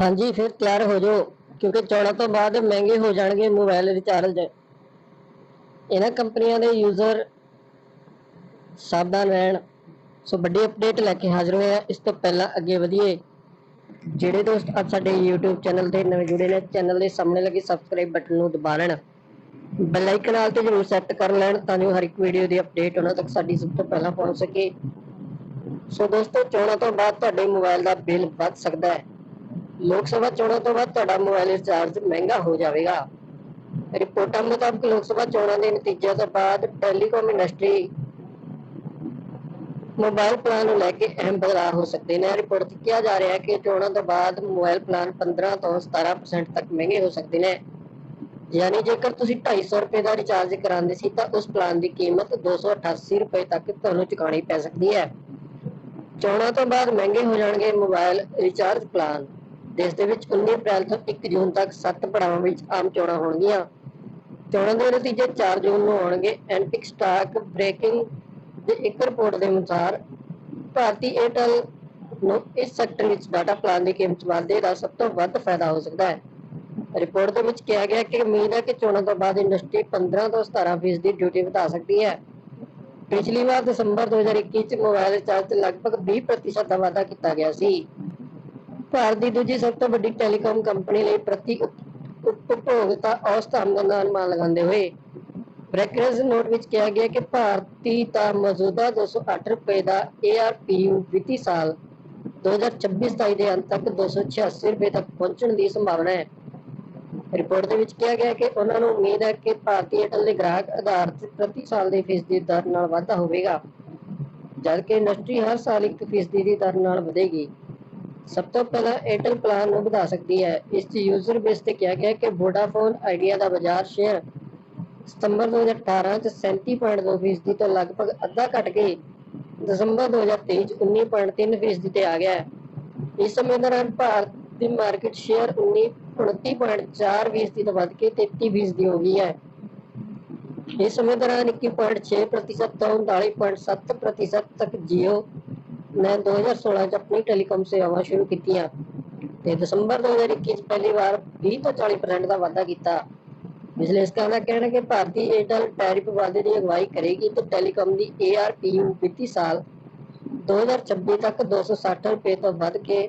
ਹਾਂਜੀ, ਫਿਰ ਤਿਆਰ ਹੋ ਜਾਓ, ਕਿਉਂਕਿ ਚੋਣਾਂ ਤੋਂ ਬਾਅਦ ਮਹਿੰਗੇ ਹੋ ਜਾਣਗੇ ਮੋਬਾਈਲ ਰਿਚਾਰਜ ਇਹਨਾਂ ਕੰਪਨੀਆਂ ਦੇ ਯੂਜ਼ਰ ਸਾਵਧਾਨ ਰਹਿਣ। ਸੋ ਵੱਡੀ ਅਪਡੇਟ ਲੈ ਕੇ ਹਾਜ਼ਰ ਹੋਇਆ ਇਸ ਤੋਂ ਪਹਿਲਾਂ ਅੱਗੇ ਵਧੀਏ। ਜਿਹੜੇ ਦੋਸਤ ਅੱਜ ਸਾਡੇ YouTube ਚੈਨਲ ਤੇ ਨਵੇਂ ਜੁੜੇ ਨੇ ਚੈਨਲ ਦੇ ਸਾਹਮਣੇ ਲੱਗੇ ਸਬਸਕ੍ਰਾਈਬ ਬਟਨ ਨੂੰ ਦਬਾ ਲੈਣ। ਬੈਲ ਆਈਕਨ ਨਾਲ ਤੇ ਜਰੂਰ ਸੈੱਟ ਕਰ ਲੈਣ, ਤਾਂ ਜੋ ਹਰ ਇੱਕ ਵੀਡੀਓ ਦੀ ਅਪਡੇਟ ਉਹਨਾਂ ਤੱਕ ਸਾਡੀ ਸਭ ਤੋਂ ਪਹਿਲਾਂ ਪਹੁੰਚ ਸਕੇ। ਸੋ ਦੋਸਤੋ ਚੋਣਾਂ ਤੋਂ ਬਾਅਦ ਤੁਹਾਡੇ ਮੋਬਾਈਲ ਦਾ ਬਿੱਲ ਵੱਧ ਸਕਦਾ ਹੈ। ਲੋਕ ਸਭਾ ਚੋਣਾਂ ਤੋਂ ਬਾਅਦ ਤੁਹਾਡਾ ਮੋਬਾਈਲ ਰਿਚਾਰਜ ਮਹਿੰਗਾ ਹੋ ਜਾਵੇਗਾ। ਰਿਪੋਰਟਾਂ ਮੁਤਾਬਕ ਲੋਕ ਸਭਾ ਚੋਣਾਂ ਦੇ ਨਤੀਜਿਆਂ ਤੋਂ ਬਾਅਦ ਟੈਲੀਕਾਮ ਇੰਡਸਟਰੀ ਮੋਬਾਈਲ ਪਲਾਨ ਨੂੰ ਲੈ ਕੇ ਅਹਿਮ ਬਦਲਾਅ ਹੋ ਸਕਦੇ ਨੇ। ਰਿਪੋਰਟ 'ਚ ਕਿਹਾ ਜਾ ਰਿਹਾ ਹੈ ਕਿ ਚੋਣਾਂ ਤੋਂ ਬਾਅਦ ਮੋਬਾਈਲ ਪਲਾਨ 15 ਤੋਂ 17% ਤੱਕ ਮਹਿੰਗੇ ਹੋ ਸਕਦੇ ਨੇ। ਯਾਨੀ ਜੇਕਰ ਤੁਸੀਂ 250 ਰੁਪਏ ਦਾ ਰਿਚਾਰਜ ਕਰਾਉਂਦੇ ਸੀ ਤਾਂ ਉਸ ਪਲਾਨ ਦੀ ਕੀਮਤ 288 ਰੁਪਏ ਤੱਕ ਤੁਹਾਨੂੰ ਚੁਕਾਉਣੀ ਪੈ ਸਕਦੀ ਹੈ। ਚੋਣਾਂ ਤੋਂ ਬਾਅਦ ਮਹਿੰਗੇ ਹੋ ਜਾਣਗੇ ਮੋਬਾਈਲ ਰਿਚਾਰਜ ਪਲਾਨ ਦੇਸ਼ ਦੇ ਵਿੱਚ 19 ਅਪ੍ਰੈਲ ਤੋਂ 1 ਜੂਨ ਤੱਕ 7 ਪੜਾਵਾਂ ਵਿੱਚ ਆਮ ਚੋਣਾਂ ਹੋਣਗੀਆਂ। ਚੋਣਾਂ ਦੇ ਨਤੀਜੇ 4 ਜੂਨ ਨੂੰ ਆਉਣਗੇ। ਐਂਟਿਕ ਸਟਾਕ ਬ੍ਰੇਕਿੰਗ ਦੇ ਇੱਕ ਰਿਪੋਰਟ ਦੇ ਅਨੁਸਾਰ ਭਾਰਤੀ ਏਅਰਟੈਲ ਨੂੰ ਇਸ ਸੈਕਟਰ ਵਿੱਚ ਡਾਟਾ ਪਲਾਨ ਦੀ ਕੀਮਤ ਵਾਧੇ ਦਾ ਸਭ ਤੋਂ ਵੱਧ ਫਾਇਦਾ ਹੋ ਸਕਦਾ ਹੈ। ਰਿਪੋਰਟ ਦੇ ਵਿੱਚ ਕਿਹਾ ਗਿਆ ਕਿ ਉਮੀਦ ਹੈ ਕਿ ਚੋਣਾਂ ਤੋਂ ਬਾਅਦ ਇੰਡਸਟਰੀ 15 ਤੋਂ 17% ਦੀ ਡਿਊਟੀ ਵਧਾ ਸਕਦੀ ਹੈ। ਪਿਛਲੀ ਵਾਰ ਦਸੰਬਰ 2021 ਚ ਮੋਬਾਈਲ ਰਿਚਾਰਜ ਤੇ ਲਗਭਗ 20% ਦਾ ਵਾਧਾ ਕੀਤਾ ਗਿਆ ਸੀ। ਭਾਰਤ ਦੀ ਦੂਜੀ ਸਭ ਤੋਂ ਵੱਡੀ ਟੈਲੀਕਾਮ ਕੰਪਨੀ ਲਈ ਪ੍ਰਤੀ ਉਪ- ਉਪਭੋਗਤਾ ਔਸਤ ਆਮਦਨ ਦਾ ਅਨੁਮਾਨ ਲਗਾਉਂਦੇ ਹੋਏ ਬ੍ਰੈਕਰਸ ਨੋਟ ਵਿੱਚ ਕਿਹਾ ਗਿਆ ਕਿ ਭਾਰਤੀ ਦਾ ਮੌਜੂਦਾ 208 ਰੁਪਏ ਦਾ ARPU ਵਿੱਤੀ ਸਾਲ 2026-27 ਦੇ ਅੰਤ ਤੱਕ 286 ਰੁਪਏ ਤੱਕ ਪਹੁੰਚਣ ਦੀ ਸੰਭਾਵਨਾ ਹੈ। ਰਿਪੋਰਟ ਦੇ ਵਿੱਚ ਕਿਹਾ ਗਿਆ ਕਿ ਉਹਨਾਂ ਨੂੰ ਉਮੀਦ ਹੈ ਕਿ ਭਾਰਤੀ ਏਅਰਟੈਲ ਦੇ ਗ੍ਰਾਹਕ ਆਧਾਰ ਤੇ ਪ੍ਰਤੀ ਸਾਲ ਦੀ ਫੀਸਦੀ ਦਰ ਨਾਲ ਵਾਧਾ ਹੋਵੇਗਾ, ਜਦਕਿ ਇੰਡਸਟਰੀ ਹਰ ਸਾਲ 1 ਫੀਸਦੀ ਦੀ ਦਰ ਨਾਲ ਵਧੇਗੀ। ਸਭ ਤੋਂ ਪਹਿਲਾਂ ਏਅਰਟੈਲ ਪਲਾਨ ਨੂੰ ਵਧਾ ਸਕਦੀ ਹੈ। ਇਸ ਦੀ ਯੂਜ਼ਰ ਬੇਸ ਤੇ ਕਿਹਾ ਗਿਆ ਕਿ ਵੋਡਾਫੋਨ ਆਈਡੀਆ ਦਾ ਬਾਜ਼ਾਰ ਸ਼ੇਅਰ ਸਤੰਬਰ 2018 ਚ 37.2% ਤੋਂ ਲਗਭਗ ਅੱਧਾ ਘਟ ਕੇ ਦਸੰਬਰ 2023 ਚ 19.3% ਤੇ ਆ ਗਿਆ ਹੈ। ਇਸ ਸਮੇਂ ਦੌਰਾਨ ਭਾਰਤ ਦੀ ਮਾਰਕੀਟ ਸ਼ੇਅਰ 29.4% ਤੋਂ ਵੱਧ ਕੇ 33% ਹੋ ਗਈ ਹੈ। ਇਸ ਸਮੇਂ ਦੌਰਾਨ 21.6% ਤੋਂ 39.7% ਤੱਕ Jio ਨੇ 2016 ਚ ਆਪਣੀ ਟੈਲੀਕਾਮ ਸੇਵਾਵਾਂ ਸ਼ੁਰੂ ਕੀਤੀਆਂ ਤੇ ਦਸੰਬਰ 2021 ਚ ਪਹਿਲੀ ਵਾਰ 20 ਤੋਂ 40% ਦਾ ਵਾਧਾ ਕੀਤਾ। ਵਿਸ਼ਲੇਸ਼ਕਾਂ ਦਾ ਕਹਿਣਾ ਹੈ ਕਿ ਭਾਰਤੀ ਏਅਰਟੈਲ ਟੈਰਿਫ ਵਾਧੇ ਦੀ ਅਗਵਾਈ ਕਰੇਗੀ ਤੇ ਟੈਲੀਕਾਮ ਦੀ ARPU ਵਿੱਤੀ ਸਾਲ 2026 ਤੱਕ 260 ਰੁਪਏ ਤੋਂ ਵੱਧ ਕੇ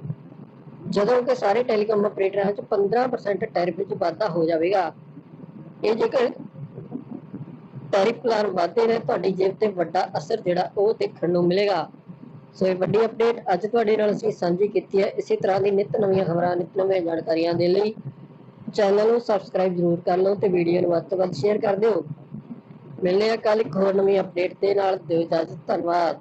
ਜਦੋਂ ਕਿ ਸਾਰੇ ਟੈਲੀਕਾਮ ਆਪਰੇਟਰਾਂ 'ਚ 15% ਟੈਰਿਫ ਵਿੱਚ ਵਾਧਾ ਹੋ ਜਾਵੇਗਾ। ਇਹ ਜੇਕਰ ਟੈਰਿਫ ਪਲਾਨ ਵਾਧੇ ਨੇ, ਤੁਹਾਡੀ ਜੇਬ ਤੇ ਵੱਡਾ ਅਸਰ ਜਿਹੜਾ ਉਹ ਦੇਖਣ ਨੂੰ ਮਿਲੇਗਾ। ਸੋ ਇਹ ਵੱਡੀ ਅਪਡੇਟ ਅੱਜ ਤੁਹਾਡੇ ਨਾਲ ਅਸੀਂ ਸਾਂਝੀ ਕੀਤੀ ਹੈ। ਇਸੇ ਤਰ੍ਹਾਂ ਦੀ ਨਿਤ ਨਵੀਆਂ ਖਬਰਾਂ, ਨਿਤ ਨਵੀਆਂ ਜਾਣਕਾਰੀਆਂ ਦੇ ਲਈ ਚੈਨਲ ਨੂੰ ਸਬਸਕ੍ਰਾਈਬ ਜ਼ਰੂਰ ਕਰ ਲਓ ਤੇ ਵੀਡੀਓ ਨੂੰ ਵੱਧ ਤੋਂ ਵੱਧ ਸ਼ੇਅਰ ਕਰ ਦਿਓ। ਮਿਲਦੇ ਹਾਂ ਕੱਲ ਇੱਕ ਹੋਰ ਨਵੀਂ ਅਪਡੇਟ ਦੇ ਨਾਲ। ਦਿਓ ਇਜਾਜ਼ਤ, ਧੰਨਵਾਦ।